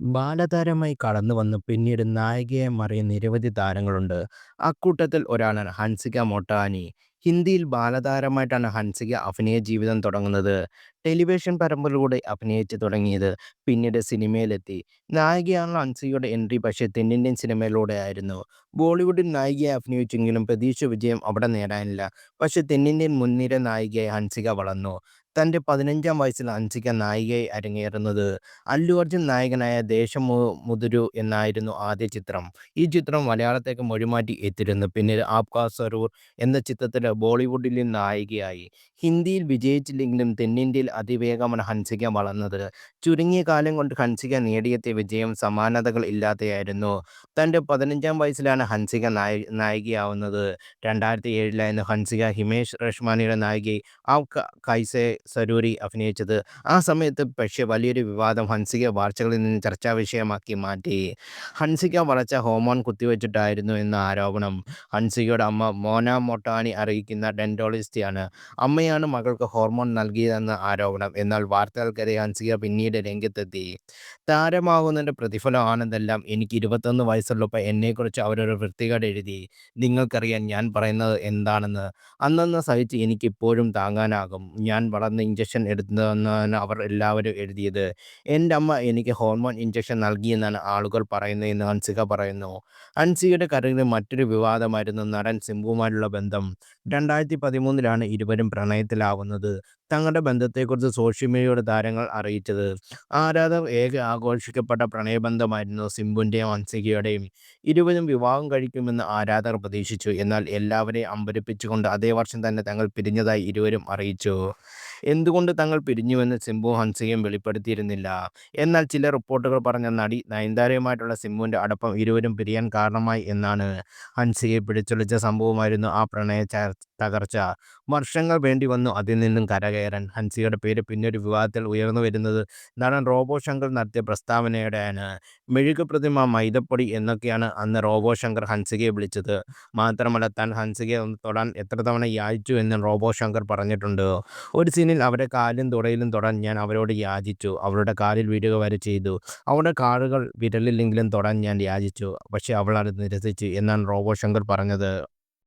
ബാലതാരമായി കടന്നു വന്ന് പിന്നീട് നായികയായി മാറിയ നിരവധി താരങ്ങളുണ്ട്. അക്കൂട്ടത്തിൽ ഒരാളാണ് ഹൻസിക മൊട്ടാനി. ഹിന്ദിയിൽ ബാലതാരമായിട്ടാണ് ഹൻസിക അഭിനയ ജീവിതം തുടങ്ങുന്നത്. ടെലിവിഷൻ പരമ്പരയിലൂടെ അഭിനയിച്ച് തുടങ്ങിയത് പിന്നീട് സിനിമയിലെത്തി. നായികയായുള്ള അൻസിയുടെ എൻട്രി പക്ഷേ തെന്നിന്ത്യൻ സിനിമയിലൂടെ ആയിരുന്നു. ബോളിവുഡിൽ നായികയായി അഭിനയിച്ചെങ്കിലും പ്രതീക്ഷിച്ച വിജയം അവിടെ നേടാനായില്ല. പക്ഷേ തെന്നിന്ത്യൻ മുൻനിര നായികയായി ഹൻസിക വളർന്നു. തന്റെ പതിനഞ്ചാം വയസ്സിൽ ഹൻസിക നായികയായി അരങ്ങേറുന്നത് അല്ലു അർജുൻ നായകനായ ദേശം മുതിരു എന്നായിരുന്നു ആദ്യ ചിത്രം. ഈ ചിത്രം മലയാളത്തേക്ക് മൊഴിമാറ്റി എത്തിയിരുന്നു. പിന്നീട് ആപ്കാ സറൂർ' എന്ന ചിത്രത്തിൽ ബോളിവുഡിലും നായികയായി. ഹിന്ദിയിൽ വിജയിച്ചില്ലെങ്കിലും തെന്നിന്ത്യയിൽ അതിവേഗമാണ് ഹൻസിക വളർന്നത്. ചുരുങ്ങിയ കാലം കൊണ്ട് ഹൻസിക നേടിയെത്തിയ വിജയം സമാനതകൾ ഇല്ലാതെയായിരുന്നു തന്റെ പതിനഞ്ചാം വയസ്സിലാണ് ഹൻസിക നായികയാവുന്നത്. രണ്ടായിരത്തി ഏഴിലായിരുന്നു ഹൻസിക ഹിമേഷ് റഷ്മാനിയുടെ നായികയെ ആ കൈസെ സരൂരി അഭിനയിച്ചത്. ആ സമയത്ത് പക്ഷേ വലിയൊരു വിവാദം ഹൻസിക വാർച്ചകളിൽ നിന്ന് ചർച്ചാ വിഷയമാക്കി മാറ്റി. ഹൻസിക വളർച്ച ഹോമോൺ കുത്തിവെച്ചിട്ടായിരുന്നു എന്ന ആരോപണം. ഹൻസികയുടെ അമ്മ മോന മൊട്ടാനി അറിയിക്കുന്ന ഡെൻഡോളിസ്റ്റിയാണ് അമ്മയാണ് മകൾക്ക് ഹോർമോൺ നൽകിയതെന്ന് ആരോപണം. എന്നാൽ വാർത്തകൾക്കെതിരെ ഹൻസിക പിന്നീട് രംഗത്തെത്തി. താരമാകുന്നതിന്റെ പ്രതിഫലമാണെന്നെല്ലാം. എനിക്ക് ഇരുപത്തൊന്ന് വയസ്സുള്ളപ്പോൾ എന്നെക്കുറിച്ച് അവരൊരു വൃത്തികേട് എഴുതി. നിങ്ങൾക്കറിയാൻ ഞാൻ പറയുന്നത് എന്താണെന്ന്. അന്നന്ന് സഹിച്ച് എനിക്കിപ്പോഴും താങ്ങാനാകും. ഞാൻ വളർന്ന് ഇഞ്ചക്ഷൻ എടുത്തതെന്നാണ് അവർ എല്ലാവരും എഴുതിയത്. എന്റെ അമ്മ എനിക്ക് ഹോർമോൺ ഇഞ്ചക്ഷൻ നൽകിയെന്നാണ് ആളുകൾ പറയുന്നതെന്ന് അൻസിക പറയുന്നു. ഹൻസികയുടെ കരിയറിൽ മറ്റൊരു വിവാദമായിരുന്നു നടൻ സിംബുമായുള്ള ബന്ധം. രണ്ടായിരത്തി പതിമൂന്നിലാണ് ഇരുവരും പ്രണയത്തിലാവുന്നത്. തങ്ങളുടെ ബന്ധത്തെക്കുറിച്ച് സോഷ്യൽ മീഡിയയുടെ താരങ്ങൾ അറിയിച്ചത്. ആരാധർ ഏക ആഘോഷിക്കപ്പെട്ട പ്രണയബന്ധമായിരുന്നു സിംബുവിന്റെയും അൻസികയുടെയും ഇരുവരും വിവാഹം കഴിക്കുമെന്ന് ആരാധർ പ്രതീക്ഷിച്ചു. എന്നാൽ എല്ലാവരെയും അമ്പരിപ്പിച്ചുകൊണ്ട് അതേ വർഷം തന്നെ തങ്ങൾ പിരിഞ്ഞതായി ഇരുവരും അറിയിച്ചു. എന്തുകൊണ്ട് തങ്ങൾ പിരിഞ്ഞുവെന്ന് സിംബു ഹൻസികയും വെളിപ്പെടുത്തിയിരുന്നില്ല. എന്നാൽ ചില റിപ്പോർട്ടുകൾ പറഞ്ഞ നടി നയൻതാരയുമായിട്ടുള്ള സിംബുവിന്റെ അടുപ്പം ഇരുവരും പിരിയാൻ കാരണമായി എന്നാണ്. ഹൻസികയെ പിടിച്ചൊളിച്ച സംഭവമായിരുന്നു ആ പ്രണയ തകർച്ച വർഷങ്ങൾ വേണ്ടി വന്നു അതിൽ നിന്നും കരകയറാൻ. ഹൻസികയുടെ പേര് പിന്നീട് വിവാദത്തിൽ ഉയർന്നുവരുന്നത് നടൻ റോബോ ശങ്കർ നടത്തിയ പ്രസ്താവനയുടെയാണ് മെഴുകു പ്രതിമ മൈദപ്പൊടി എന്നൊക്കെയാണ് അന്ന് റോബോ ശങ്കർ ഹൻസികയെ വിളിച്ചത്. മാത്രമല്ല താൻ ഹൻസികയെ ഒന്ന് തൊടാൻ എത്ര തവണ യാചിച്ചു എന്നും റോബോ ശങ്കർ പറഞ്ഞിട്ടുണ്ട്. ഒരു സീനിൽ അവരുടെ കാലും തുടയിലും തൊടാൻ ഞാൻ അവരോട് യാചിച്ചു. അവരുടെ കാലിൽ വീഴുക വരെ ചെയ്തു. അവരുടെ കാലുകൾ വിരലിലെങ്കിലും തൊടാൻ ഞാൻ യാചിച്ചു. പക്ഷേ അവൾ അത് നിരസിച്ചു എന്നാണ് റോബോ ശങ്കർ പറഞ്ഞത്.